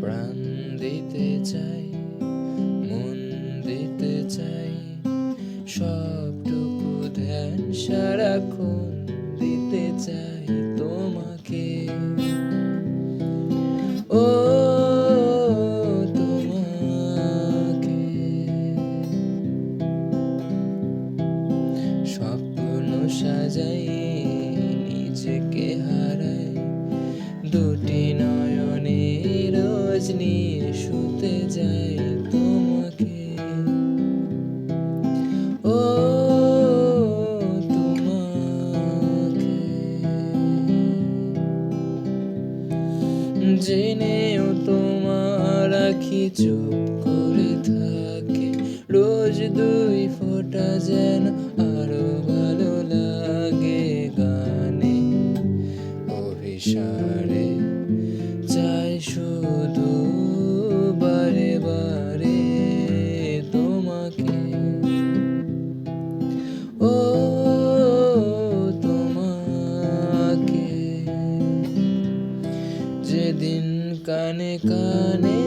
প্রাণ দিতে চাই, মন দিতে চাই ধ্যান সারাক্ষণ দিতে চাই তোমাকে। ও তোমাকে। স্বপ্ন সাজাই, নিজেকে হারাই নিয়ে শুতে যাই তোমাকে। ও, তোমাকে। জেনেও তোমার আখি চুপ করে থাকে। রোজ দুই ফোঁটা যেন আরও ভালো লাগে গানে। অভিসারে চাই শুধু কানে কানে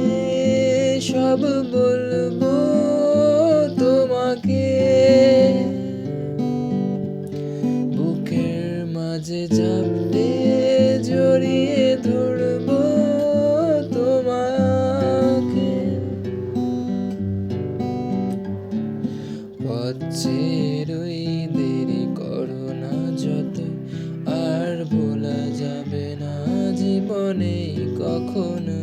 সব বলব তোমাকে। বুকের মাঝে চাপটে জড়িয়ে ধরবো তোমাকে। পথের ওই দেরি করো না, যত আর ভোলা যাবে না। জীবনে কখনো